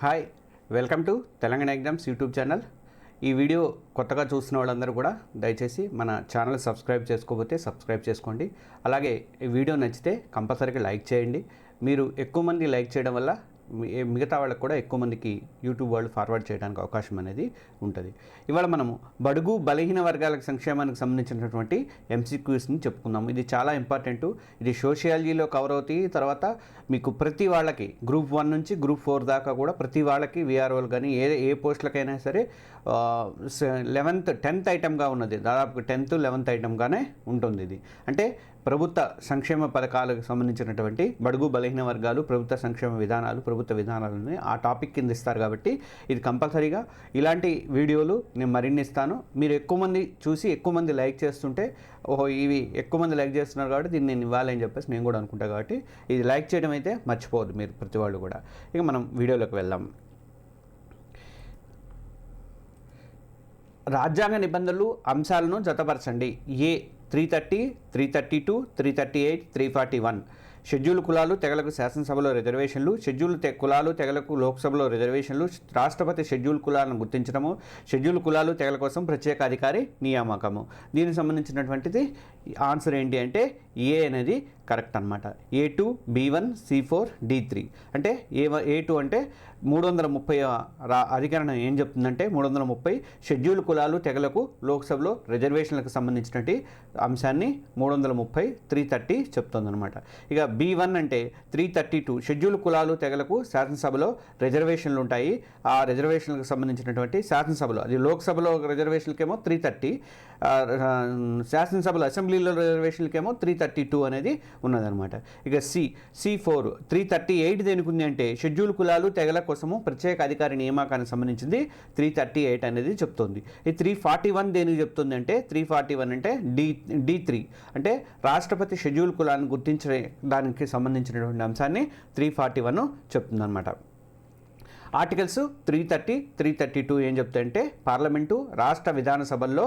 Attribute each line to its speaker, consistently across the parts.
Speaker 1: Hi welcome to Telangana exams YouTube channel. ఈ video కొత్తగా చూసిన వాళ్ళందరూ కూడా దయచేసి మన ఛానల్ సబ్స్క్రైబ్ చేసుకోకపోతే సబ్స్క్రైబ్ చేసుకోండి. అలాగే ఈ వీడియో నచ్చితే కంపల్సరీగా లైక్ చేయండి. మీరు ఎక్కువ మంది లైక్ చేయడం వల్ల మిగతా వాళ్ళకి కూడా ఎక్కువ మందికి యూట్యూబ్ వాళ్ళు ఫార్వర్డ్ చేయడానికి అవకాశం అనేది ఉంటుంది. ఇవాళ మనము బడుగు బలహీన వర్గాలకు సంక్షేమానికి సంబంధించినటువంటి ఎంసీక్యూస్ని చెప్పుకుందాం. ఇది చాలా ఇంపార్టెంట్. ఇది సోషియాలజీలో కవర్ అవుతాయి తర్వాత మీకు ప్రతి వాళ్ళకి గ్రూప్ వన్ నుంచి గ్రూప్ ఫోర్ దాకా కూడా ప్రతి వాళ్ళకి విఆర్ఓలు కానీ ఏ ఏ పోస్టులకైనా సరే లెవెన్త్ టెన్త్ ఐటమ్గా ఉన్నది. దాదాపు టెన్త్ లెవెన్త్ ఐటమ్గానే ఉంటుంది ఇది. అంటే ప్రభుత్వ సంక్షేమ పథకాలకు సంబంధించినటువంటి బడుగు బలహీన వర్గాలు ప్రభుత్వ సంక్షేమ విధానాలు ప్రభుత్వ విధానాలని ఆ టాపిక్ కింద ఇస్తారు కాబట్టి ఇది కంపల్సరీగా. ఇలాంటి వీడియోలు నేను మరిన్ని ఇస్తాను. మీరు ఎక్కువ మంది చూసి ఎక్కువ మంది లైక్ చేస్తుంటే ఓహో ఇవి ఎక్కువ మంది లైక్ చేస్తున్నారు కాబట్టి దీన్ని నేను ఇవ్వాలని చెప్పేసి నేను కూడా అనుకుంటా కాబట్టి ఇది లైక్ చేయడం అయితే మర్చిపోవద్దు మీరు ప్రతి వాళ్ళు కూడా. ఇక మనం వీడియోలోకి వెళ్దాం. రాజ్యాంగ నిబంధనలు అంశాలను జతపరచండి. A three thirty three thirty two three thirty eight three forty one schedule కులాలు తెగలకు శాసనసభలో రిజర్వేషన్లు. షెడ్యూల్ తె కులాలు తెగలకు లోక్సభలో రిజర్వేషన్లు. రాష్ట్రపతి షెడ్యూల్ కులాలను గుర్తించడము. షెడ్యూల్ కులాలు తెగల కోసం ప్రత్యేక అధికారి నియామకము. దీనికి సంబంధించినటువంటిది ఆన్సర్ ఏంటి అంటే ఏ అనేది కరెక్ట్ అనమాట A two B one C four D three అంటే ఏ ఏ టూ అంటే మూడు వందల ముప్పై రా అధికరణం ఏం చెప్తుందంటే మూడు వందల ముప్పై షెడ్యూల్ కులాలు తెగలకు లోక్సభలో రిజర్వేషన్లకు సంబంధించినటువంటి అంశాన్ని మూడు వందల ముప్పై త్రీ థర్టీ చెప్తుందనమాట ఇక బి వన్ అంటే త్రీ థర్టీ టూ షెడ్యూల్ కులాలు తెగలకు శాసనసభలో రిజర్వేషన్లు ఉంటాయి. ఆ రిజర్వేషన్లకు సంబంధించినటువంటి శాసనసభలో అది లోక్సభలో రిజర్వేషన్లకేమో త్రీ థర్టీ శాసనసభలో అసెంబ్లీలో రిజర్వేషన్లకేమో త్రీ థర్టీ థర్టీ టూ అనేది ఉన్నదన్నమాట. ఇక C C four three thirty eight దేనికి ఉంది అంటే షెడ్యూల్ కులాలు తెగల కోసము ప్రత్యేక అధికారి నియామకానికి సంబంధించింది త్రీ థర్టీ ఎయిట్ అనేది చెప్తుంది. ఈ త్రీ ఫార్టీ వన్ దేనికి చెప్తుంది అంటే త్రీ ఫార్టీ వన్ అంటే డి డి త్రీ అంటే రాష్ట్రపతి షెడ్యూల్ కులాన్ని గుర్తించే దానికి సంబంధించినటువంటి అంశాన్ని three forty one చెప్తుందన్నమాట. Articles three thirty three thirty two ఏం చెప్తాయంటే పార్లమెంటు రాష్ట్ర విధానసభల్లో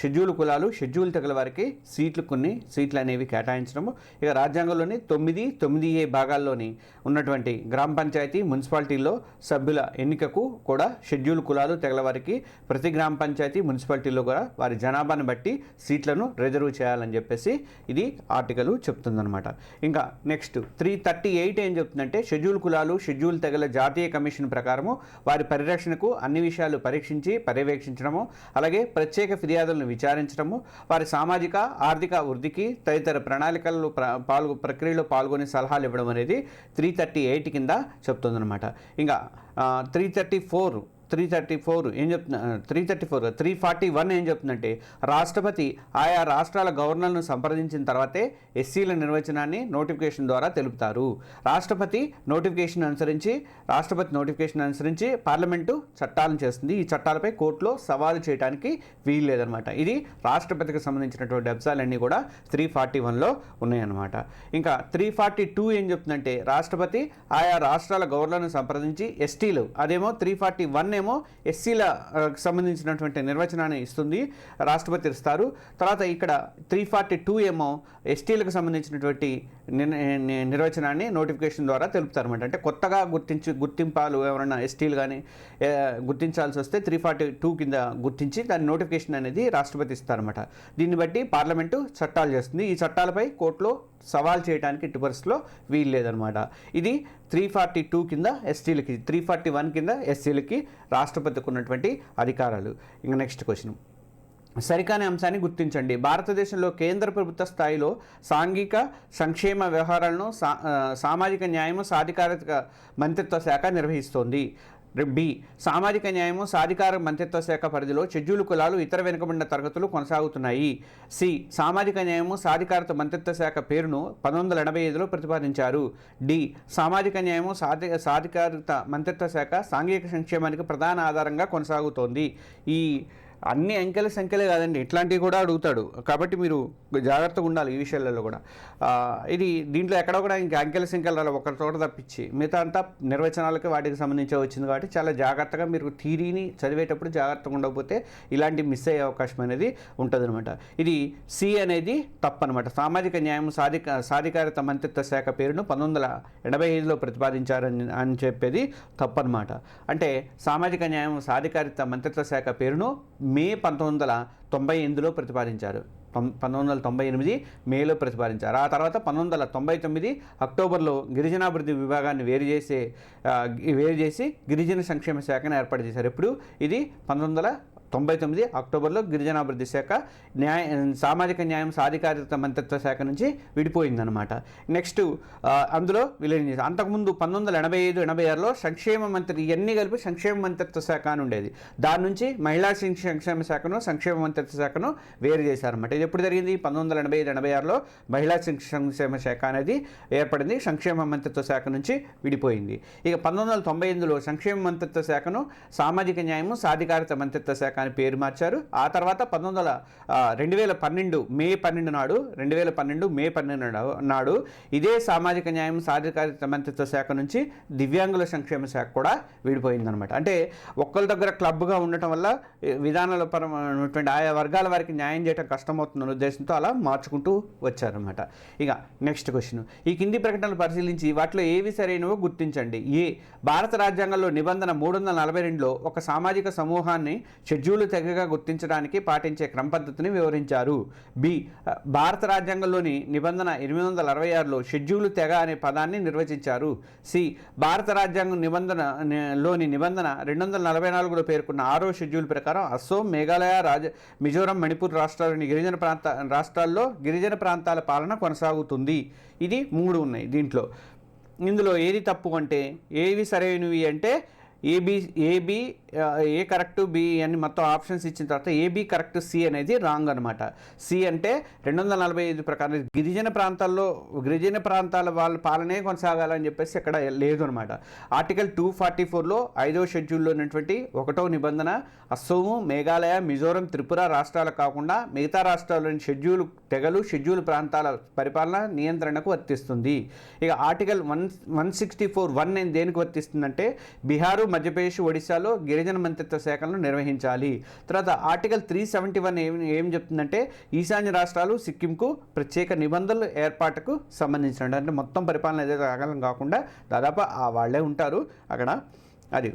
Speaker 1: షెడ్యూల్ కులాలు షెడ్యూల్ తెగల వారికి సీట్లు కొన్ని సీట్లు అనేవి కేటాయించడము. ఇక రాజ్యాంగంలోని తొమ్మిది తొమ్మిది ఏ భాగాల్లోని ఉన్నటువంటి గ్రామ పంచాయతీ మున్సిపాలిటీల్లో సభ్యుల ఎన్నికకు కూడా షెడ్యూల్ కులాలు తెగల వారికి ప్రతి గ్రామ పంచాయతీ మున్సిపాలిటీలో కూడా వారి జనాభాను బట్టి సీట్లను రిజర్వ్ చేయాలని చెప్పేసి ఇది ఆర్టికల్ చెప్తుందనమాట ఇంకా నెక్స్ట్ త్రీ థర్టీ ఎయిట్ ఏం చెప్తుందంటే షెడ్యూల్ కులాలు షెడ్యూల్ తెగల జాతీయ కమిషన్ ప్రకారము వారి పరిరక్షణకు అన్ని విషయాలు పరీక్షించి పర్యవేక్షించడము. అలాగే ప్రత్యేక ఫిర్యాదులు ఫిర్యాదులను విచారించడము వారి సామాజిక ఆర్థిక వృద్ధికి తదితర ప్రణాళికలు పాల్గొ ప్రక్రియలో పాల్గొని సలహాలు ఇవ్వడం అనేది త్రీ థర్టీ ఎయిట్ కింద చెప్తుందన్నమాట. ఇంకా three thirty four three thirty four ఏం చెప్తున్నా three thirty four three forty one ఏం చెప్తుందంటే రాష్ట్రపతి ఆయా రాష్ట్రాల గవర్నర్లను సంప్రదించిన తర్వాతే ఎస్సీల నిర్వచనాన్ని నోటిఫికేషన్ ద్వారా తెలుపుతారు. రాష్ట్రపతి నోటిఫికేషన్ అనుసరించి రాష్ట్రపతి నోటిఫికేషన్ అనుసరించి పార్లమెంటు చట్టాలను చేస్తుంది. ఈ చట్టాలపై కోర్టులో సవాలు చేయడానికి వీలు లేదనమాట. ఇది రాష్ట్రపతికి సంబంధించినటువంటి అంశాలన్నీ కూడా త్రీ ఫార్టీ వన్లో ఉన్నాయన్నమాట. ఇంకా త్రీ ఫార్టీ టూ ఏం చెప్తుందంటే రాష్ట్రపతి ఆయా రాష్ట్రాల గవర్నర్ను సంప్రదించి ఎస్టీలు అదేమో త్రీ ఫార్టీ వన్ ఏమో ఎస్సీల సంబంధించినటువంటి నిర్వచనాన్ని ఇస్తుంది. రాష్ట్రపతి ఇస్తారు తర్వాత ఇక్కడ త్రీ ఫార్టీ టూ ఏమో ఎస్టీలకు సంబంధించినటువంటి నిర్- నిర్వచనాన్ని నోటిఫికేషన్ ద్వారా తెలుపుతారన్నమాట. అంటే కొత్తగా గుర్తించి గుర్తింపాలు ఎవరైనా ఎస్టీలు కానీ గుర్తించాల్సి వస్తే త్రీ ఫార్టీ టూ కింద గుర్తించి దాని నోటిఫికేషన్ అనేది రాష్ట్రపతి ఇస్తారన్నమాట. దీన్ని బట్టి పార్లమెంటు చట్టాలు చేస్తుంది. ఈ చట్టాలపై కోర్టులో సవాల్ చేయడానికి ఇటు పరిస్థితిలో వీలు లేదనమాట ఇది త్రీ ఫార్టీ టూ కింద ఎస్టీలకి త్రీ ఫార్టీ వన్ కింద ఎస్సీలకి రాష్ట్రపతికి ఉన్నటువంటి అధికారాలు. ఇంకా నెక్స్ట్ క్వశ్చన్. సరికాని అంశాన్ని గుర్తించండి. భారతదేశంలో కేంద్ర ప్రభుత్వ స్థాయిలో సాంఘిక సంక్షేమ వ్యవహారాలను సా సామాజిక న్యాయము సాధికారిక మంత్రిత్వ శాఖ నిర్వహిస్తోంది. బి సామాజిక న్యాయము సాధికార మంత్రిత్వ శాఖ పరిధిలో షెడ్యూల్ కులాలు ఇతర వెనుకబడిన తరగతులు కొనసాగుతున్నాయి. సి సామాజిక న్యాయము సాధికారత మంత్రిత్వ శాఖ పేరును పంతొమ్మిది వందల ఎనభై ఐదులో ప్రతిపాదించారు. డి సామాజిక న్యాయము సాధి సాధికారత మంత్రిత్వ శాఖ సాంఘిక సంక్షేమానికి ప్రధాన ఆధారంగా కొనసాగుతోంది. ఈ అన్ని అంకెల సంఖ్యలే కాదండి. ఇట్లాంటివి కూడా అడుగుతాడు. కాబట్టి మీరు జాగ్రత్తగా ఉండాలి ఈ విషయాలలో కూడా. ఇది దీంట్లో ఎక్కడ కూడా ఇంకా అంకెల సంఖ్యలు రాలి. ఒక చోట తప్పించి. మిగతా అంతా నిర్వచనాలకి వాటికి సంబంధించి వచ్చింది కాబట్టి చాలా జాగ్రత్తగా మీరు థీరీని చదివేటప్పుడు జాగ్రత్తగా ఉండకపోతే ఇలాంటి మిస్ అయ్యే అవకాశం అనేది ఉంటుందన్నమాట. ఇది సి అనేది తప్పు అనమాట సామాజిక న్యాయం సాధిక సాధికారత మంత్రిత్వ శాఖ పేరును పంతొమ్మిది వందల ఎనభై ఐదులో ప్రతిపాదించారని అని చెప్పేది తప్పు అనమాట అంటే సామాజిక న్యాయం సాధికారిత మంత్రిత్వ శాఖ పేరును మే పంతొమ్మిది వందల తొంభై ఎనిమిదిలో ప్రతిపాదించారు. పం- పంతొమ్మిది వందల తొంభై ఎనిమిది మేలో ప్రతిపాదించారు. ఆ తర్వాత పంతొమ్మిది వందల తొంభై తొమ్మిది అక్టోబర్లో గిరిజనాభివృద్ధి విభాగాన్ని వేరు చేసే వేరు చేసి గిరిజన సంక్షేమ శాఖను ఏర్పాటు చేశారు. ఇప్పుడు ఇది పంతొమ్మిది వందల తొంభై తొమ్మిది అక్టోబర్లో గిరిజనాభివృద్ధి శాఖ న్యాయ సామాజిక న్యాయం సాధికారిత మంత్రిత్వ శాఖ నుంచి విడిపోయిందనమాట నెక్స్ట్ అందులో విలీనం చేశారు? అంతకుముందు పంతొమ్మిది వందల ఎనభై ఐదు ఎనభై ఆరులో సంక్షేమ మంత్రి ఇవన్నీ కలిపి సంక్షేమ మంత్రిత్వ శాఖ అని ఉండేది. దాని నుంచి మహిళా సంక్షేమ శాఖను సంక్షేమ మంత్రిత్వ శాఖను వేరు చేశారన్నమాట. ఇది ఎప్పుడు జరిగింది? పంతొమ్మిది వందల ఎనభై ఐదు ఎనభై ఆరులో మహిళా సంక్షేమ శాఖ అనేది ఏర్పడింది సంక్షేమ మంత్రిత్వ శాఖ నుంచి విడిపోయింది. ఇక పంతొమ్మిది వందల తొంభై ఎనిమిదిలో సంక్షేమ మంత్రిత్వ శాఖను సామాజిక న్యాయము సాధికారిత మంత్రిత్వ శాఖ అని పేరు మార్చారు. ఆ తర్వాత పంతొమ్మిది వందల రెండు వేల పన్నెండు మే పన్నెండు నాడు రెండు వేల పన్నెండు మే పన్నెండు నాడు- ఇదే సామాజిక న్యాయం సాధికారిత మంత్రిత్వ శాఖ నుంచి దివ్యాంగుల సంక్షేమ శాఖ కూడా విడిపోయిందనమాట అంటే ఒక్కరి దగ్గర క్లబ్గా ఉండటం వల్ల విధానాల పరమైనటువంటి ఆయా వర్గాల వారికి న్యాయం చేయడం కష్టమవుతుందన్న ఉద్దేశంతో అలా మార్చుకుంటూ వచ్చారనమాట ఇక నెక్స్ట్ క్వశ్చన్. ఈ కింది ప్రకటనలు పరిశీలించి వాటిలో ఏవి సరైనవో గుర్తించండి. ఏ భారత రాజ్యాంగంలో నిబంధన మూడు వందల నలభై రెండులో ఒక సామాజిక సమూహాన్ని షెడ్యూల్ తెగగా గుర్తించడానికి పాటించే క్రమ పద్ధతిని వివరించారు. బి భారత రాజ్యాంగంలోని నిబంధన ఎనిమిది వందల అరవై ఆరులో షెడ్యూల్ తెగ అనే పదాన్ని నిర్వచించారు. సి భారత రాజ్యాంగం నిబంధన లోని నిబంధన రెండు వందల నలభై నాలుగులో పేర్కొన్న ఆరో షెడ్యూల్ ప్రకారం అస్సోం మేఘాలయ రాజ మిజోరం మణిపూర్ రాష్ట్రాల్లోని గిరిజన ప్రాంత రాష్ట్రాల్లో గిరిజన ప్రాంతాల పాలన కొనసాగుతుంది. ఇది మూడు ఉన్నాయి దీంట్లో. ఇందులో ఏది తప్పు అంటే ఏవి సరైనవి అంటే A B A B A correct B అని మొత్తం ఆప్షన్స్ ఇచ్చిన తర్వాత ఏబి కరెక్ట్ సి అనేది రాంగ్ అనమాట సి అంటే రెండు వందల నలభై ఐదు ప్రకారం గిరిజన ప్రాంతాల్లో గిరిజన ప్రాంతాల వాళ్ళ పాలనే కొనసాగాలని చెప్పేసి ఇక్కడ లేదు అనమాట ఆర్టికల్ టూ ఫార్టీ ఫోర్లో ఐదో షెడ్యూల్లో ఉన్నటువంటి ఒకటో నిబంధన అస్సోము మేఘాలయ మిజోరం త్రిపుర రాష్ట్రాలు కాకుండా మిగతా రాష్ట్రాల్లోని షెడ్యూల్ తెగలు షెడ్యూల్ ప్రాంతాల పరిపాలన నియంత్రణకు వర్తిస్తుంది. ఇక article one one sixty four one దేనికి వర్తిస్తుందంటే బీహారు మధ్యప్రదేశ్ ఒడిశాలో గిరిజన మంత్రిత్వ శాఖలను నిర్వహించాలి. తర్వాత ఆర్టికల్ త్రీ సెవెంటీ వన్ ఏం ఏం చెప్తుందంటే ఈశాన్య రాష్ట్రాలు సిక్కింకు ప్రత్యేక నిబంధనలు ఏర్పాటుకు సంబంధించిన అంటే మొత్తం పరిపాలన ఏదైతే ఆగలం కాకుండా దాదాపు ఆ వాళ్ళే ఉంటారు అక్కడ. అది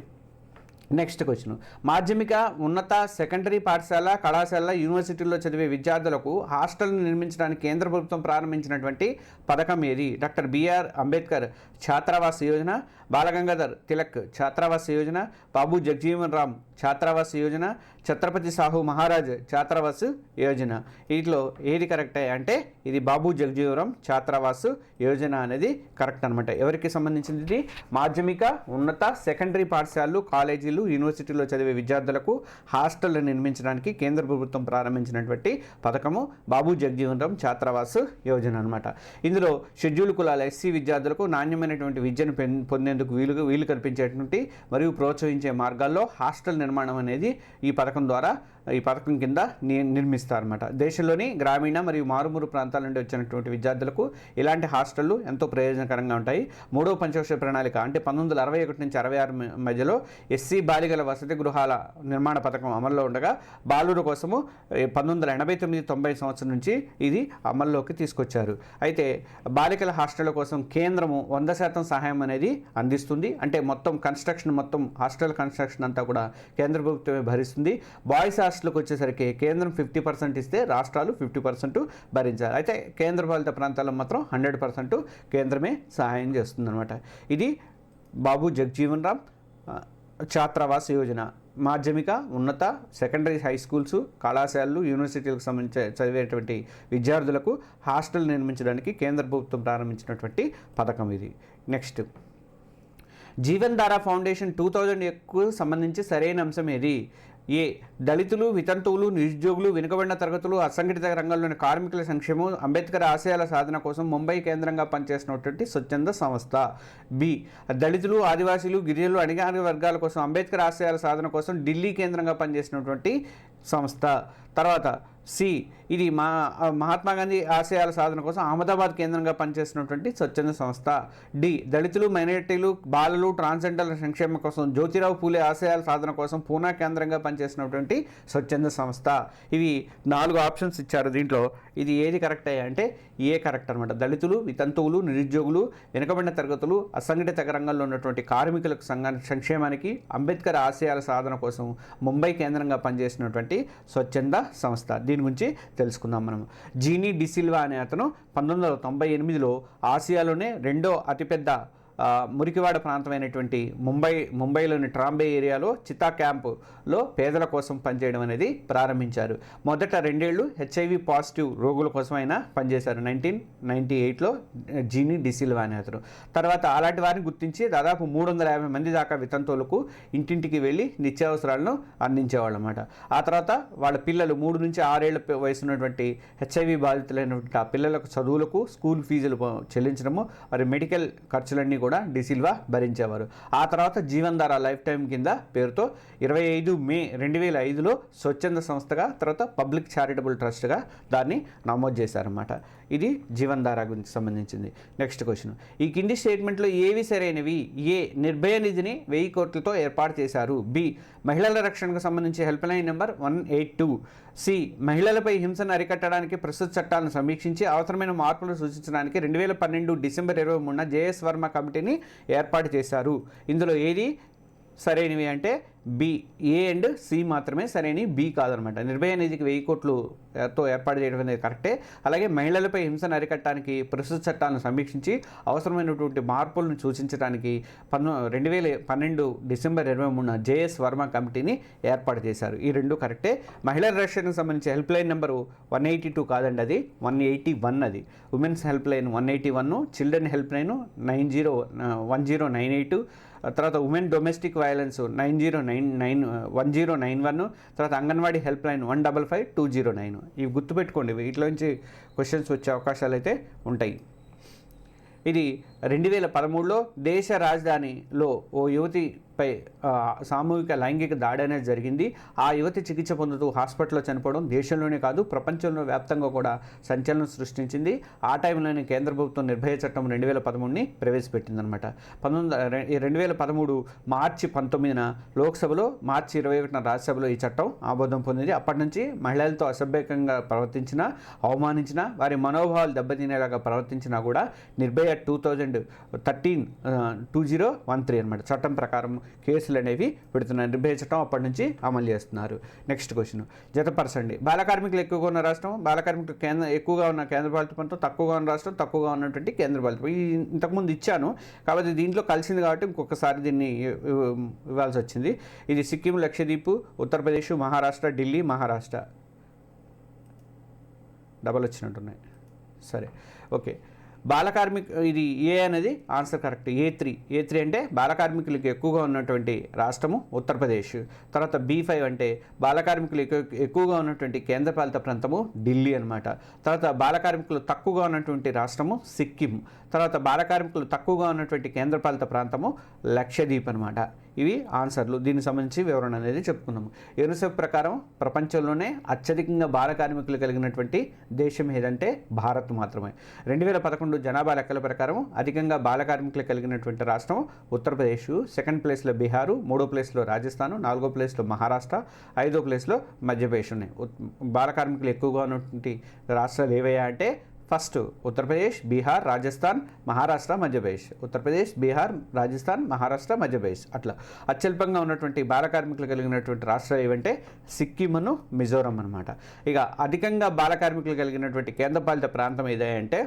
Speaker 1: నెక్స్ట్ క్వశ్చన్. మాధ్యమిక ఉన్నత సెకండరీ పాఠశాల కళాశాల యూనివర్సిటీల్లో చదివే విద్యార్థులకు హాస్టల్ను నిర్మించడానికి కేంద్ర ప్రభుత్వం ప్రారంభించినటువంటి పథకం ఏది? Doctor B R Ambedkar Chhatravas Yojana Balgangadhar Tilak Chhatravas Yojana Babu Jagjivan Ram Chhatravas Yojana Chhatrapati Shahu Maharaj Chhatravas Yojana. వీటిలో ఏది కరెక్ట్ అంటే ఇది బాబు జగజీవరాం ఛాత్రావాస్ యోజన అనేది కరెక్ట్ అనమాట ఎవరికి సంబంధించింది? ఇది మాధ్యమిక ఉన్నత సెకండరీ పాఠశాలలు కాలేజీలు యూనివర్సిటీలో చదివే విద్యార్థులకు హాస్టళ్ళు నిర్మించడానికి కేంద్ర ప్రభుత్వం ప్రారంభించినటువంటి పథకము బాబు జగజీవన్ రామ్ ఛాత్రావాస్ యోజన అనమాట ఇందులో షెడ్యూల్ కులాల ఎస్సీ విద్యార్థులకు నాణ్యమైనటువంటి విద్యను పెన్- పొందేందుకు వీలుగా వీలు కల్పించేటువంటి మరియు ప్రోత్సహించే మార్గాల్లో హాస్టల్ నిర్మాణం అనేది ఈ పథకం ద్వారా ఈ పథకం కింద ని- నిర్మిస్తారన్నమాట. దేశంలోని గ్రామీణ మరియు మారుమూరు ప్రాంతాల నుండి వచ్చినటువంటి విద్యార్థులకు ఇలాంటి హాస్టళ్ళు ఎంతో ప్రయోజనకరంగా ఉంటాయి. మూడవ పంచవర్ష ప్రణాళిక అంటే పంతొమ్మిది వందల అరవై ఒకటి నుంచి అరవై ఆరు మధ్యలో ఎస్సీ బాలికల వసతి గృహాల నిర్మాణ పథకం అమల్లో ఉండగా బాలుర కోసము పంతొమ్మిది వందల ఎనభై తొమ్మిది తొంభై సంవత్సరం నుంచి ఇది అమల్లోకి తీసుకొచ్చారు. అయితే బాలికల హాస్టళ్ళ కోసం కేంద్రము వంద శాతం సహాయం అనేది అందిస్తుంది. అంటే మొత్తం కన్స్ట్రక్షన్ మొత్తం హాస్టల్ కన్స్ట్రక్షన్ అంతా కూడా కేంద్ర ప్రభుత్వమే భరిస్తుంది. బాయ్స్ హాస్టల్ హాస్టల్కి వచ్చేసరికి కేంద్రం ఫిఫ్టీ పర్సెంట్ ఇస్తే రాష్ట్రాలు ఫిఫ్టీ పర్సెంట్ భరించాలి. అయితే కేంద్రపాలిత ప్రాంతాల్లో మాత్రం హండ్రెడ్ పర్సెంట్ కేంద్రమే సహాయం చేస్తుందన్నమాట. ఇది బాబు జగజీవన్ రామ్ ఛాత్రావాస యోజన. మాధ్యమిక ఉన్నత సెకండరీ హై స్కూల్స్ కళాశాలలు యూనివర్సిటీలకు సంబంధించి చదివేటువంటి విద్యార్థులకు హాస్టల్ నిర్మించడానికి కేంద్ర ప్రభుత్వం ప్రారంభించినటువంటి పథకం ఇది. Next. Jeevan Dhara foundation two thousand ఎక్కువ సంబంధించి సరైన అంశం ఏది? ఏ దళితులు వితంతువులు నిరుద్యోగులు వెనుకబడిన తరగతులు అసంఘటిత రంగంలోని కార్మికుల సంక్షేమం అంబేద్కర్ ఆశయాల సాధన కోసం ముంబై కేంద్రంగా పనిచేసినటువంటి స్వచ్ఛంద సంస్థ. బి. దళితులు ఆదివాసీలు గిరిజనులు అణిగాని వర్గాల కోసం అంబేద్కర్ ఆశయాల సాధన కోసం ఢిల్లీ కేంద్రంగా పనిచేసినటువంటి సంస్థ. తర్వాత సి ఇది మా మహాత్మా గాంధీ ఆశయాల సాధన కోసం అహ్మదాబాద్ కేంద్రంగా పనిచేసినటువంటి స్వచ్ఛంద సంస్థ. డి దళితులు మైనారిటీలు బాలలు ట్రాన్స్జెండర్ల సంక్షేమం కోసం జ్యోతిరావు పూలే ఆశయాల సాధన కోసం పూనా కేంద్రంగా పనిచేసినటువంటి స్వచ్ఛంద సంస్థ. ఇవి నాలుగు ఆప్షన్స్ ఇచ్చారు దీంట్లో. ఇది ఏది కరెక్ట్ అయ్యా అంటే ఏ కరెక్ట్ అనమాట దళితులు వితంతువులు నిరుద్యోగులు వెనుకబడిన తరగతులు అసంఘటిత రంగంలో ఉన్నటువంటి కార్మికులకు సంఘ సంక్షేమానికి అంబేద్కర్ ఆశయాల సాధన కోసం ముంబై కేంద్రంగా పనిచేసినటువంటి స్వచ్ఛంద సంస్థ. దీని గురించి తెలుసుకుందాం మనం జీనీ డిసిల్వా అనే అతను పంతొమ్మిది వందల తొంభై ఎనిమిదిలో ఆసియాలోనే రెండో అతిపెద్ద మురికివాడ ప్రాంతమైనటువంటి ముంబై ముంబైలోని ట్రాంబే ఏరియాలో చితా క్యాంపులో పేదల కోసం పనిచేయడం అనేది ప్రారంభించారు. మొదట రెండేళ్ళు హెచ్ఐవి పాజిటివ్ రోగుల కోసం ఆయన పనిచేశారు. నైన్టీన్ నైన్టీ ఎయిట్లో జీని డిసిల్వా అనే అతను. తర్వాత అలాంటి వారిని గుర్తించి దాదాపు మూడు వందల యాభై మంది దాకా వితంతువులకు ఇంటింటికి వెళ్ళి నిత్యావసరాలను అందించేవాళ్ళు అనమాట ఆ తర్వాత వాళ్ళ పిల్లలు మూడు నుంచి ఆరేళ్ళ వయసు ఉన్నటువంటి హెచ్ఐవి బాధితులైనటువంటి ఆ పిల్లలకు చదువులకు స్కూల్ ఫీజులు చెల్లించడము వారి మెడికల్ ఖర్చులన్నీ కూడా డిసిల్వా భరించేవారు. ఆ తర్వాత జీవన్ధార లైఫ్ టైం కింద పేరుతో ఇరవై ఐదు మే రెండు వేల ఐదులో స్వచ్ఛంద సంస్థగా తర్వాత పబ్లిక్ చారిటబుల్ ట్రస్ట్గా దాన్ని నమోదు చేశారన్నమాట. ఇది జీవన్ధార గురించి సంబంధించింది. నెక్స్ట్ క్వశ్చన్ ఈ కింది స్టేట్మెంట్లో ఏవి సరైనవి? ఏ నిర్భయ నిధిని వెయ్యి కోట్లతో ఏర్పాటు చేశారు. బి మహిళల రక్షణకు సంబంధించి help line number one eight two C మహిళలపై హింసను అరికట్టడానికి ప్రస్తుత చట్టాలను సమీక్షించి అవసరమైన మార్పులు సూచించడానికి రెండు వేల పన్నెండు డిసెంబర్ ఇరవై మూడున జేఎస్ వర్మ కమిటీని ఏర్పాటు చేశారు. ఇందులో ఏది? సరైనవి అంటే బి ఏ అండ్ సి మాత్రమే సరైనవి బి కాదనమాట. నిర్భయ నిధికి వెయ్యి కోట్లుతో ఏర్పాటు చేయడం అనేది కరెక్టే. అలాగే మహిళలపై హింసను అరికట్టడానికి ప్రస్తుత చట్టాలను సమీక్షించి అవసరమైనటువంటి మార్పులను సూచించడానికి పన్ను రెండు వేల పన్నెండు డిసెంబర్ ఇరవై మూడున జేఎస్ వర్మ కమిటీని ఏర్పాటు చేశారు. ఈ రెండు కరెక్టే. మహిళల రక్షణకు సంబంధించి help line number one eighty two కాదండి అది వన్ ఎయిటీ వన్ అది. Women's help line one eighty one children help line nine zero one zero nine eight తర్వాత women domestic violence nine zero nine nine one zero nine one తర్వాత anganwadi help line one double five two zero nine. ఇవి గుర్తుపెట్టుకోండి వీటిలోంచి questions వచ్చే అవకాశాలు అయితే ఉంటాయి. ఇది రెండు వేల పదమూడులో దేశ రాజధానిలో ఓ యువతి పై సామూహిక లైంగిక దాడి అనేది జరిగింది. ఆ యువతి చికిత్స పొందుతూ హాస్పిటల్లో చనిపోవడం దేశంలోనే కాదు ప్రపంచంలో వ్యాప్తంగా కూడా సంచలనం సృష్టించింది. ఆ టైంలోనే కేంద్ర ప్రభుత్వం నిర్భయ చట్టం రెండు వేల పదమూడుని ప్రవేశపెట్టిందనమాట. పంతొమ్మిది రెండు వేల పదమూడు మార్చి పంతొమ్మిదిన లోక్సభలో మార్చి ఇరవై ఒకటిన రాజ్యసభలో ఈ చట్టం ఆమోదం పొందింది. అప్పటి నుంచి మహిళలతో అసభ్యకంగా ప్రవర్తించిన అవమానించిన వారి మనోభావాలు దెబ్బతినేలాగా ప్రవర్తించినా కూడా Nirbhaya two thousand thirteen two zero one three అనమాట చట్టం ప్రకారం కేసులు అనేవి పెడుతున్నారు నిర్భయించడం అప్పటి నుంచి అమలు చేస్తున్నారు. Next question జతపరచండి. బాల కార్మికులు ఎక్కువగా ఉన్న రాష్ట్రం బాలకార్మికులు కేంద్ర ఎక్కువగా ఉన్న కేంద్ర పాలిత ప్రాంతం తక్కువగా ఉన్న రాష్ట్రం తక్కువగా ఉన్నటువంటి కేంద్ర పాలిత ఈ ఇంతకుముందు ఇచ్చాను. కాబట్టి దీంట్లో కలిసింది కాబట్టి ఇంకొకసారి దీన్ని ఇవ్వాల్సి వచ్చింది. ఇది సిక్కిం లక్షద్వీప్ ఉత్తరప్రదేశ్ మహారాష్ట్ర ఢిల్లీ మహారాష్ట్ర. డబల్ వచ్చినట్టున్నాయి. సరే. ఓకే. బాలకార్మిక ఇది ఏ అనేది answer correct. A three. A three అంటే బాల కార్మికులకు ఎక్కువగా ఉన్నటువంటి రాష్ట్రము ఉత్తరప్రదేశ్. తర్వాత బీ ఫైవ్ అంటే బాల కార్మికులు ఎక్కువ- ఎక్కువగా ఉన్నటువంటి కేంద్రపాలిత ప్రాంతము ఢిల్లీ అనమాట తర్వాత బాల కార్మికులు తక్కువగా ఉన్నటువంటి రాష్ట్రము సిక్కిం. తర్వాత బాల కార్మికులు తక్కువగా ఉన్నటువంటి కేంద్రపాలిత ప్రాంతము లక్షద్వీప్ అనమాట ఇవి ఆన్సర్లు. దీనికి సంబంధించి వివరణ అనేది చెప్పుకుందాము. యూనిసెఫ్ ప్రకారం ప్రపంచంలోనే అత్యధికంగా బాల కార్మికులు కలిగినటువంటి దేశం ఏదంటే భారత్ మాత్రమే. రెండు వేల పదకొండు జనాభా లెక్కల ప్రకారం అధికంగా బాల కార్మికులు కలిగినటువంటి రాష్ట్రం ఉత్తరప్రదేశ్ సెకండ్ ప్లేస్లో బీహారు మూడో ప్లేస్లో రాజస్థాన్ నాలుగో ప్లేస్లో మహారాష్ట్ర ఐదో ప్లేస్లో మధ్యప్రదేశ్ ఉన్నాయి. బాల కార్మికులు ఎక్కువగా ఉన్నటువంటి రాష్ట్రాలు ఏవయ్యా అంటే ఫస్ట్ ఉత్తరప్రదేశ్ బీహార్ రాజస్థాన్ మహారాష్ట్ర మధ్యప్రదేశ్. ఉత్తరప్రదేశ్ బీహార్ రాజస్థాన్ మహారాష్ట్ర మధ్యప్రదేశ్. అట్లా అత్యల్పంగా ఉన్నటువంటి బాల కార్మికులు కలిగినటువంటి రాష్ట్రాలు ఏవంటే సిక్కింను మిజోరం అనమాట ఇక అధికంగా బాల కార్మికులు కలిగినటువంటి కేంద్రపాలిత ప్రాంతం ఏదంటే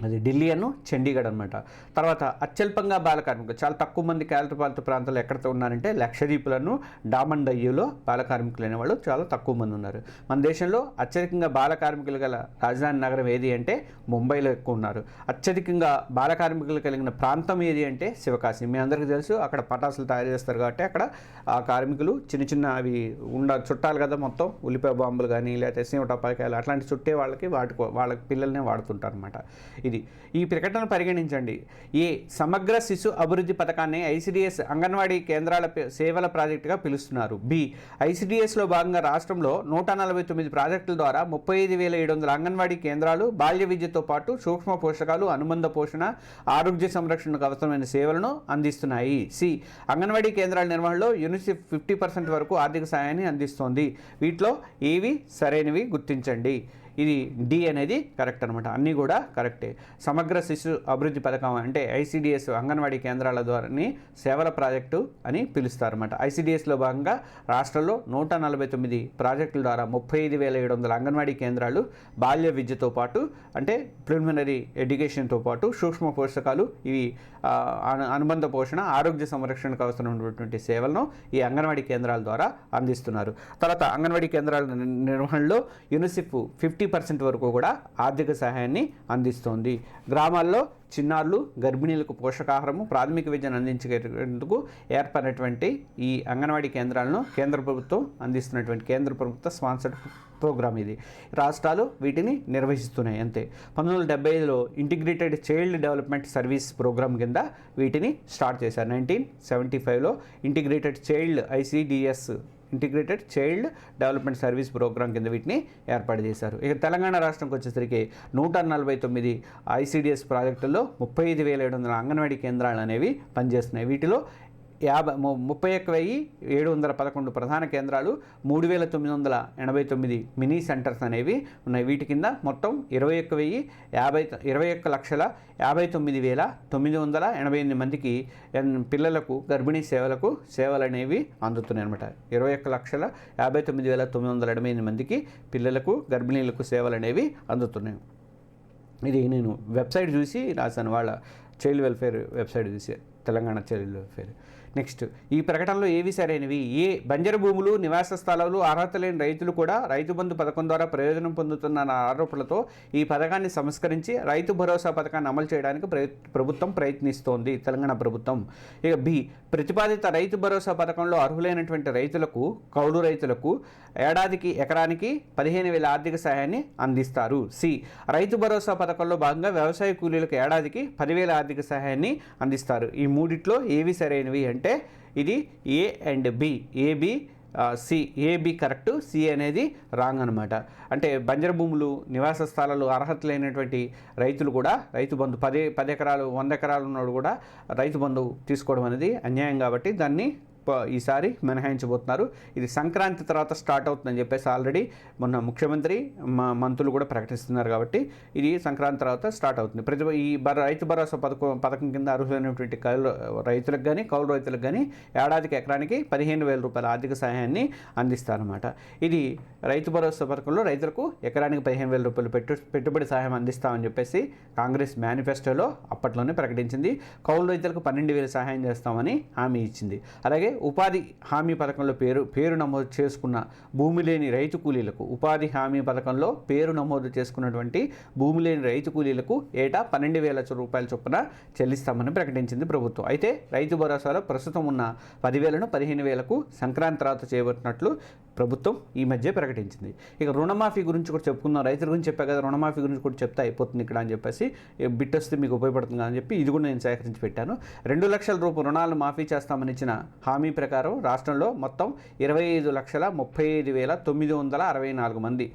Speaker 1: అది ఢిల్లీ అను చండీగఢ్ అనమాట తర్వాత అత్యల్పంగా బాల కార్మికులు చాలా తక్కువ మంది కేంద్రపాలిత ప్రాంతాలు ఎక్కడతో ఉన్నారంటే లక్షద్వీపులను డామన్ డయ్యూలో బాల కార్మికులు అనేవాళ్ళు చాలా తక్కువ మంది ఉన్నారు. మన దేశంలో అత్యధికంగా బాల కార్మికులు గల రాజధాని నగరం ఏది అంటే ముంబైలో ఎక్కువ ఉన్నారు. అత్యధికంగా బాల కార్మికులు కలిగిన ప్రాంతం ఏది అంటే శివకాశి. మీ అందరికీ తెలుసు అక్కడ పటాసులు తయారు చేస్తారు కాబట్టి అక్కడ ఆ కార్మికులు చిన్న చిన్న అవి ఉండ చుట్టాలు కదా మొత్తం ఉల్లిపాయ బాంబులు కానీ లేకపోతే సీమటపాకాయలు అట్లాంటి చుట్టే వాళ్ళకి వాటి వాళ్ళకి పిల్లల్నే వాడుతుంటారు అనమాట ఇది. ఈ ప్రకటన పరిగణించండి. ఏ సమగ్ర శిశు అభివృద్ధి పథకాన్ని ఐసిడిఎస్ అంగన్వాడీ కేంద్రాల సేవల ప్రాజెక్టుగా పిలుస్తున్నారు. బి. ఐసిడిఎస్లో భాగంగా రాష్ట్రంలో నూట నలభై తొమ్మిది ప్రాజెక్టుల ద్వారా ముప్పై ఐదు వేల ఏడు వందల అంగన్వాడీ కేంద్రాలు బాల్య విద్యతో పాటు సూక్ష్మ పోషకాలు అనుబంధ పోషణ ఆరోగ్య సంరక్షణకు అవసరమైన సేవలను అందిస్తున్నాయి. సి. అంగన్వాడీ కేంద్రాల నిర్వహణలో యూనిసెఫ్ ఫిఫ్టీ పర్సెంట్ వరకు ఆర్థిక సాయాన్ని అందిస్తోంది. వీటిలో ఏవి సరైనవి గుర్తించండి. ఇది డి అనేది కరెక్ట్ అనమాట అన్నీ కూడా కరెక్టే సమగ్ర శిశు అభివృద్ధి పథకం అంటే ఐసిడిఎస్ అంగన్వాడీ కేంద్రాల ద్వారా సేవల ప్రాజెక్టు అని పిలుస్తారన్నమాట. ఐసిడిఎస్లో భాగంగా రాష్ట్రంలో నూట నలభై తొమ్మిది ప్రాజెక్టుల ద్వారా ముప్పై ఐదు వేల ఏడు వందల అంగన్వాడీ కేంద్రాలు బాల్య విద్యతో పాటు అంటే ప్రిలిమినరీ ఎడ్యుకేషన్తో పాటు సూక్ష్మ పోషకాలు ఇవి అను- అనుబంధ పోషణ ఆరోగ్య సంరక్షణకు అవసరమైనటువంటి సేవలను ఈ అంగన్వాడీ కేంద్రాల ద్వారా అందిస్తున్నారు. తర్వాత అంగన్వాడీ కేంద్రాల నిర్వహణలో యూనిసెఫ్ ఫిఫ్టీ పర్సెంట్ వరకు కూడా ఆర్థిక సహాయాన్ని అందిస్తోంది. గ్రామాల్లో చిన్నారులు గర్భిణీలకు పోషకాహారము ప్రాథమిక విద్యను అందించేందుకు ఏర్పడినటువంటి ఈ అంగన్వాడీ కేంద్రాలను కేంద్ర ప్రభుత్వం అందిస్తున్నటువంటి కేంద్ర ప్రభుత్వ స్పాన్సర్డ్ ప్రోగ్రామ్ ఇది. రాష్ట్రాలు వీటిని నిర్వహిస్తున్నాయి అంతే. పంతొమ్మిది వందల డెబ్బై ఐదులో integrated child development service program కింద వీటిని స్టార్ట్ చేశారు. నైన్టీన్ సెవెంటీ ఫైవ్లో integrated child ICDS integrated child development service program కింద వీటిని ఏర్పాటు చేశారు. ఇక తెలంగాణ రాష్ట్రంకి వచ్చేసరికి నూట నలభై తొమ్మిది ఐసీడిఎస్ ప్రాజెక్టుల్లో ముప్పై ఐదు వేల ఏడు వందల అంగన్వాడీ కేంద్రాలు అనేవి పనిచేస్తున్నాయి. వీటిలో యాభై ముప్పై ఒక్క వెయ్యి ఏడు వందల పదకొండు ప్రధాన కేంద్రాలు మూడు వేల తొమ్మిది వందల ఎనభై తొమ్మిది మినీ సెంటర్స్ అనేవి ఉన్నాయి. వీటి కింద మొత్తం ఇరవై ఒక్క వెయ్యి యాభై ఇరవై ఒక్క లక్షల యాభై తొమ్మిది వేల తొమ్మిది వందల ఎనభై ఎనిమిది మందికి పిల్లలకు గర్భిణీ సేవలకు సేవలు అనేవి అందుతున్నాయి అనమాట ఇరవై ఒక్క లక్షల యాభై తొమ్మిది వేల తొమ్మిది వందల ఎనభై ఎనిమిది మందికి పిల్లలకు గర్భిణీలకు సేవలు అనేవి అందుతున్నాయి. ఇది నేను వెబ్సైట్ చూసి రాశాను. వాళ్ళ చైల్డ్ వెల్ఫేర్ వెబ్సైట్ చూసి తెలంగాణ చైల్డ్ వెల్ఫేర్. నెక్స్ట్. ఈ ప్రకటనలో ఏవి సరైనవి? ఏ బంజరు భూములు నివాస స్థలాలు అర్హత లేని రైతులు కూడా రైతు బంధు పథకం ద్వారా ప్రయోజనం పొందుతున్న ఆరోపణలతో ఈ పథకాన్ని సంస్కరించి రైతు భరోసా పథకాన్ని అమలు చేయడానికి ప్రభుత్వం ప్రయత్నిస్తోంది తెలంగాణ ప్రభుత్వం. ఇక బి ప్రతిపాదిత రైతు భరోసా పథకంలో అర్హులైనటువంటి రైతులకు కౌలు రైతులకు ఏడాదికి ఎకరానికి పదిహేను వేల ఆర్థిక సహాయాన్ని అందిస్తారు. సి రైతు భరోసా పథకంలో భాగంగా వ్యవసాయ కూలీలకు ఏడాదికి పదివేల ఆర్థిక సహాయాన్ని అందిస్తారు. ఈ మూడిట్లో ఏవి సరైనవి అంటే ఇది A and B A B C. A B correct C అనేది రాంగ్ అనమాట అంటే బంజర భూములు నివాస స్థలాలు అర్హత లేనటువంటి రైతులు కూడా రైతు బంధు పది పది ఎకరాలు వంద ఎకరాలు ఉన్నవాడు కూడా రైతు బంధు తీసుకోవడం అనేది అన్యాయం కాబట్టి దాన్ని ఈసారి మినహాయించబోతున్నారు. ఇది సంక్రాంతి తర్వాత స్టార్ట్ అవుతుందని చెప్పేసి ఆల్రెడీ మొన్న ముఖ్యమంత్రి మా మంత్రులు కూడా ప్రకటిస్తున్నారు కాబట్టి ఇది సంక్రాంతి తర్వాత స్టార్ట్ అవుతుంది. ప్రతి ఈ రైతు భరోసా పథకం పథకం కింద అర్హులైనటువంటి కౌలు రైతులకు కానీ కౌలు రైతులకు కానీ ఏడాదికి ఎకరానికి పదిహేను వేల రూపాయల ఆర్థిక సహాయాన్ని అందిస్తారన్నమాట. ఇది రైతు భరోసా పథకంలో రైతులకు ఎకరానికి పదిహేను వేల రూపాయలు పెట్టు పెట్టుబడి సహాయం అందిస్తామని చెప్పేసి కాంగ్రెస్ మేనిఫెస్టోలో అప్పట్లోనే ప్రకటించింది. కౌలు రైతులకు పన్నెండు వేలు సహాయం చేస్తామని హామీ ఇచ్చింది. అలాగే ఉపాధి హామీ పథకంలో పేరు పేరు నమోదు చేసుకున్న భూమి లేని రైతు కూలీలకు ఉపాధి హామీ పథకంలో పేరు నమోదు చేసుకున్నటువంటి భూమి లేని రైతు కూలీలకు ఏటా పన్నెండు వేల రూపాయల చొప్పున చెల్లిస్తామని ప్రకటించింది ప్రభుత్వం. అయితే రైతు భరోసాలో ప్రస్తుతం ఉన్న పదివేలను పదిహేను వేలకు సంక్రాంతి తర్వాత చేయబోతున్నట్లు ప్రభుత్వం ఈ మధ్య ప్రకటించింది. ఇక రుణమాఫీ గురించి కూడా చెప్పుకున్నాం రైతుల గురించి చెప్పా కదా రుణమాఫీ గురించి కూడా చెప్తే అయిపోతుంది ఇక్కడ అని చెప్పేసి ఏ బిట్ వస్తే మీకు ఉపయోగపడుతుంది అని చెప్పి ఇది కూడా నేను సేకరించి పెట్టాను. రెండు లక్షల రూపు రుణాలు మాఫీ చేస్తామని ఇచ్చిన హామీ ప్రకారం రాష్ట్రంలో మొత్తం ఇరవై ఐదు లక్షల ముప్పై ఐదు వేల తొమ్మిది వందల అరవై నాలుగు మంది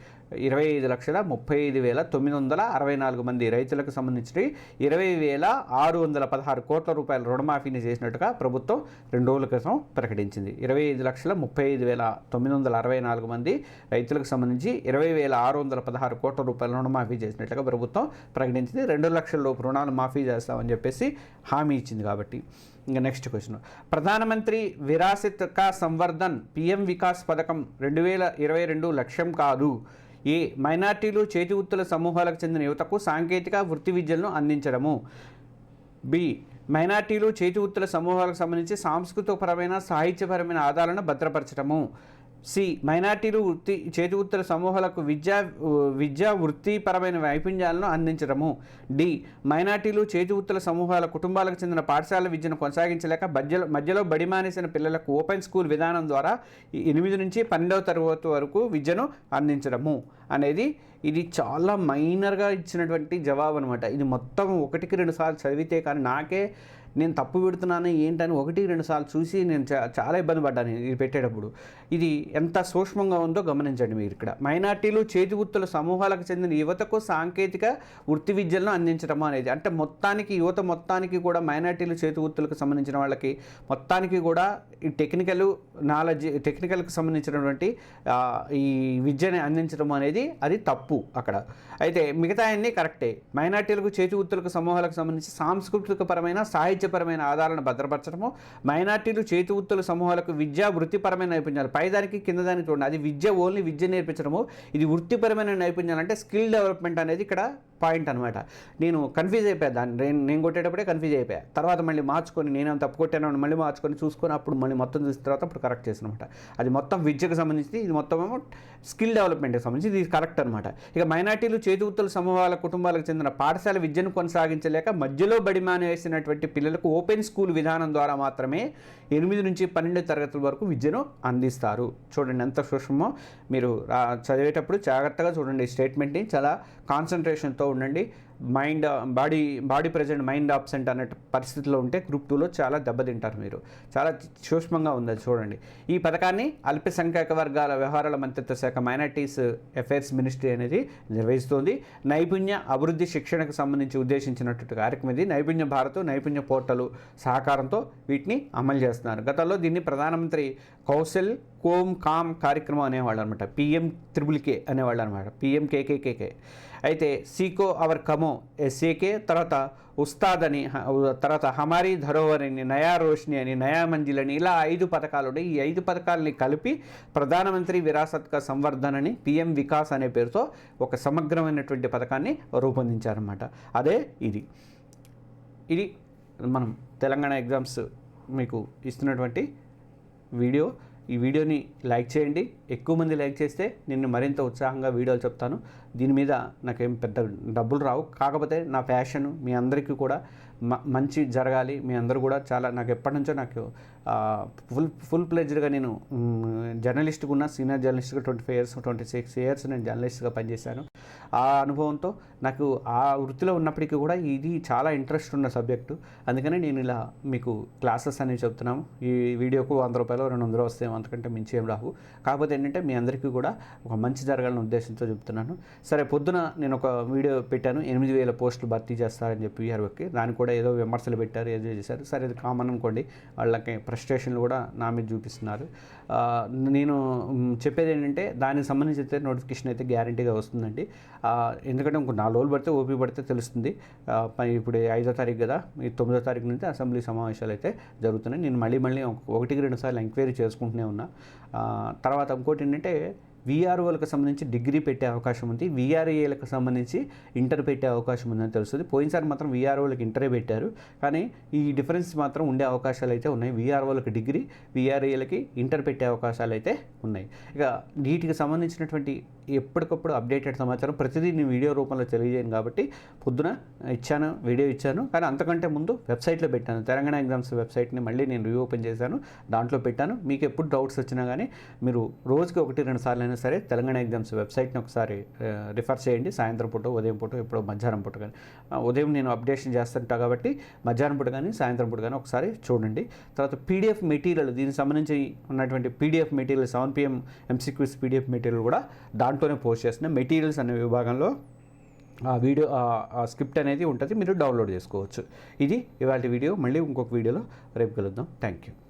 Speaker 1: ఇరవై ఐదు లక్షల ముప్పై ఐదు వేల తొమ్మిది వందల అరవై నాలుగు మంది రైతులకు సంబంధించి ఇరవై వేల ఆరు వందల పదహారు కోట్ల రూపాయల రుణమాఫీని చేసినట్టుగా ప్రభుత్వం రెండు రోజుల క్రితం ప్రకటించింది. ఇరవై ఐదు లక్షల ముప్పై ఐదు వేల తొమ్మిది వందల అరవై నాలుగు మంది రైతులకు సంబంధించి ఇరవై వేల ఆరు వందల పదహారు కోట్ల రూపాయల రుణమాఫీ చేసినట్లుగా ప్రభుత్వం ప్రకటించింది. రెండు లక్షల లోపు రుణాలు మాఫీ చేస్తామని చెప్పేసి హామీ ఇచ్చింది కాబట్టి. ఇంకా నెక్స్ట్ క్వశ్చన్ ప్రధానమంత్రి విరాసిత్ కా సంవర్ధన్ పిఎం వికాస్ పథకం రెండు వేల ఇరవై రెండు లక్ష్యం కాదు. ఏ మైనార్టీలు చేతి వృత్తుల సమూహాలకు చెందిన యువతకు సాంకేతిక వృత్తి విద్యలను అందించడము. బి మైనార్టీలు చేతి వృత్తుల సమూహాలకు సంబంధించి సాంస్కృతికపరమైన సాహిత్యపరమైన ఆధారాలను భద్రపరచడము. సి మైనార్టీలు వృత్తి చేతి వృత్తుల సమూహాలకు విద్యా విద్యా వృత్తిపరమైన నైపుణ్యాలను అందించడము. డి మైనార్టీలు చేతి వృత్తుల సమూహాల కుటుంబాలకు చెందిన పాఠశాల విద్యను కొనసాగించలేక మధ్యలో మధ్యలో బడి మానేసిన పిల్లలకు ఓపెన్ స్కూల్ విధానం ద్వారా ఎనిమిది నుంచి పన్నెండవ తరగతి వరకు విద్యను అందించడము అనేది ఇది చాలా మైనర్గా ఇచ్చినటువంటి జవాబు అనమాట ఇది మొత్తం ఒకటికి రెండు సార్లు చదివితే కానీ నాకే నేను తప్పు పెడుతున్నాను ఏంటని ఒకటి రెండు సార్లు చూసి నేను చాలా ఇబ్బంది పడ్డాను ఇది పెట్టేటప్పుడు. ఇది ఎంత సూక్ష్మంగా ఉందో గమనించండి మీరు ఇక్కడ. మైనార్టీలు చేతి వృత్తుల సమూహాలకు చెందిన యువతకు సాంకేతిక వృత్తి విద్యలను అందించడం అనేది అంటే మొత్తానికి యువత మొత్తానికి కూడా మైనార్టీలు చేతి వృత్తులకు సంబంధించిన వాళ్ళకి మొత్తానికి కూడా ఈ టెక్నికల్ నాలెడ్జ్ టెక్నికల్కి సంబంధించినటువంటి ఈ విద్యని అందించడం అనేది అది తప్పు అక్కడ. అయితే మిగతా అన్నీ కరెక్టే. మైనార్టీలకు చేతి వృత్తులకు సమూహాలకు సంబంధించి సాంస్కృతికపరమైన సాహిత్యపరమైన ఆధారాలను భద్రపరచడము మైనార్టీలు చేతి వృత్తుల సమూహాలకు విద్యా వృత్తిపరమైన నైపుణ్యాలు పైదానికి కింద దానికి చూడండి. అది విద్య ఓన్లీ విద్య నేర్పించడము. ఇది వృత్తిపరమైన నైపుణ్యాలు. అంటే స్కిల్ డెవలప్మెంట్ అనేది ఇక్కడ పాయింట్ అనమాట నేను కన్ఫ్యూజ్ అయిపోయా దాన్ని. నేను నేను కొట్టేటప్పుడే కన్ఫ్యూజ్ అయిపోయా. తర్వాత మళ్ళీ మార్చుకొని నేను తప్పు కొట్టాను మళ్ళీ మార్చుకొని చూసుకొని అప్పుడు మళ్ళీ మొత్తం చూసిన తర్వాత అప్పుడు కరెక్ట్ చేసిన అనమాట అది మొత్తం విద్యకు సంబంధించి ఇది మొత్తం ఏమో స్కిల్ డెవలప్మెంట్కి సంబంధించి ఇది కరెక్ట్ అనమాట ఇక మైనార్టీలు చేతివృత్తుల సమూహాల కుటుంబాలకు చెందిన పాఠశాల విద్యను కొనసాగించలేక మధ్యలో బడి మానేసినటువంటి పిల్లలకు ఓపెన్ స్కూల్ విధానం ద్వారా మాత్రమే ఎనిమిది నుంచి పన్నెండు తరగతుల వరకు విద్యను అందిస్తారు. చూడండి ఎంత సూక్ష్మో మీరు చదివేటప్పుడు జాగ్రత్తగా చూడండి స్టేట్మెంట్ని చాలా కాన్సన్ట్రేషన్తో ఉండండి. Mind body body present mind absent అనే పరిస్థితిలో ఉంటే గ్రూప్ టూలో చాలా దెబ్బతింటారు మీరు. చాలా సూక్ష్మంగా ఉంది అది చూడండి. ఈ పథకాన్ని అల్పసంఖ్యాక వర్గాల వ్యవహారాల మంత్రిత్వ శాఖ మైనార్టీస్ అఫైర్స్ మినిస్ట్రీ అనేది నిర్వహిస్తోంది. నైపుణ్య అభివృద్ధి శిక్షణకు సంబంధించి ఉద్దేశించినటువంటి కార్యక్రమం ఇది. నైపుణ్య భారత్ నైపుణ్య పోర్టల్ సహకారంతో వీటిని అమలు చేస్తున్నారు. గతంలో దీన్ని ప్రధానమంత్రి కౌశల్ కోమ్ కామ్ కార్యక్రమం అనేవాళ్ళు అనమాట పిఎం త్రిబుల్ కే అనేవాళ్ళు అనమాట పిఎం కేకేకేకే అయితే సీకో అవర్ కమో ఎస్ఏకే తర్వాత ఉస్తాద్ అని తర్వాత హమారీ ధరోవర్ అని నయా రోష్ని అని నయా మంజిల్ అని ఇలా ఐదు పథకాలు ఉన్నాయి ఈ ఐదు పథకాలని కలిపి ప్రధానమంత్రి విరాసత్ కా సంవర్ధన్ అని పిఎం వికాస్ అనే పేరుతో ఒక సమగ్రమైనటువంటి పథకాన్ని రూపొందించారన్నమాట. అదే ఇది. ఇది మనం తెలంగాణ ఎగ్జామ్స్ మీకు ఇస్తున్నటువంటి వీడియో. ఈ వీడియోని లైక్ చేయండి. ఎక్కువ మంది లైక్ చేస్తే నేను మరింత ఉత్సాహంగా వీడియోలు చెప్తాను. దీని మీద నాకేం పెద్ద డబ్బులు రావు. కాకపోతే నా ప్యాషన్ మీ అందరికీ కూడా మ- మంచి జరగాలి. మీ అందరూ కూడా చాలా నాకు ఎప్పటి నుంచో నాకు ఫుల్ ఫుల్ ప్లెజ్డ్గా నేను జర్నలిస్ట్గా ఉన్న సీనియర్ జర్నలిస్ట్గా twenty five years twenty six years నేను జర్నలిస్ట్గా పనిచేశాను. ఆ అనుభవంతో నాకు ఆ వృత్తిలో ఉన్నప్పటికీ కూడా ఇది చాలా ఇంట్రెస్ట్ ఉన్న సబ్జెక్టు అందుకనే నేను ఇలా మీకు క్లాసెస్ అనేవి చెప్తున్నాము. ఈ వీడియోకు వంద రూపాయలు రెండు వందలు వస్తాయి అంతకంటే మించి ఏం రావు. కాకపోతే ఏంటంటే మీ అందరికీ కూడా ఒక మంచి జరగాలనే ఉద్దేశంతో చెప్తున్నాను. సరే పొద్దున నేను ఒక వీడియో పెట్టాను. ఎనిమిది వేల పోస్టులు భర్తీ చేస్తారని చెప్పి వీఆర్ఓకి దానికి కూడా ఏదో విమర్శలు పెట్టారు ఏదో చేశారు. సరే ఇది కామన్ అనుకోండి. వాళ్ళకి ఫ్రస్ట్రేషన్లు కూడా నా మీద చూపిస్తున్నారు. నేను చెప్పేది ఏంటంటే దానికి సంబంధించి అయితే నోటిఫికేషన్ అయితే గ్యారంటీగా వస్తుందండి. ఎందుకంటే ఇంకో నాలుగు రోజులు పడితే ఓపీ పడితే తెలుస్తుంది. ఇప్పుడు ఐదో తారీఖు కదా ఈ తొమ్మిదో తారీఖు నుంచి అసెంబ్లీ సమావేశాలు అయితే జరుగుతున్నాయి. నేను మళ్ళీ మళ్ళీ ఒకటికి రెండు సార్లు ఎంక్వైరీ చేసుకుంటూనే ఉన్నా. తర్వాత ఇంకోటి ఏంటంటే వీఆర్ఓలకు సంబంధించి డిగ్రీ పెట్టే అవకాశం ఉంది. వీఆర్ఏలకు సంబంధించి ఇంటర్ పెట్టే అవకాశం ఉందని తెలుస్తుంది. పోయినసారి మాత్రం వీఆర్ఓలకు ఇంటరే పెట్టారు. కానీ ఈ డిఫరెన్స్ మాత్రం ఉండే అవకాశాలు అయితే ఉన్నాయి. వీఆర్ఓలకు డిగ్రీ వీఆర్ఏలకి ఇంటర్ పెట్టే అవకాశాలు అయితే ఉన్నాయి. ఇక నీటికి సంబంధించినటువంటి ఎప్పటికప్పుడు అప్డేటెడ్ సమాచారం ప్రతిదీ నేను వీడియో రూపంలో తెలియజేయను కాబట్టి పొద్దున ఇచ్చాను వీడియో ఇచ్చాను. కానీ అంతకంటే ముందు వెబ్సైట్లో పెట్టాను. తెలంగాణ ఎగ్జామ్స్ వెబ్సైట్ని మళ్ళీ నేను రీఓపెన్ చేశాను. దాంట్లో పెట్టాను. మీకు ఎప్పుడు డౌట్స్ వచ్చినా కానీ మీరు రోజుకి ఒకటి రెండు సార్లు అయినా సరే తెలంగాణ ఎగ్జామ్స్ వెబ్సైట్ని ఒకసారి రిఫర్ చేయండి. సాయంత్రం పూట ఉదయం పూట ఎప్పుడో మధ్యాహ్నం పూట కానీ. ఉదయం నేను అప్డేషన్ చేస్తుంటా కాబట్టి మధ్యాహ్నం పూట కానీ సాయంత్రం పూట కానీ ఒకసారి చూడండి. తర్వాత పీడిఎఫ్ మెటీరియల్ దీనికి సంబంధించి ఉన్నటువంటి PDF material seven PM MCQs PDF material కూడా దాంట్లోనే పోస్ట్ చేస్తున్నా. మెటీరియల్స్ అనే విభాగంలో ఆ వీడియో ఆ- ఆ స్క్రిప్ట్ అనేది ఉంటుంది. మీరు డౌన్లోడ్ చేసుకోవచ్చు. ఇది ఇవాళ వీడియో. మళ్ళీ ఇంకొక వీడియోలో రేపు కలుద్దాం. Thank you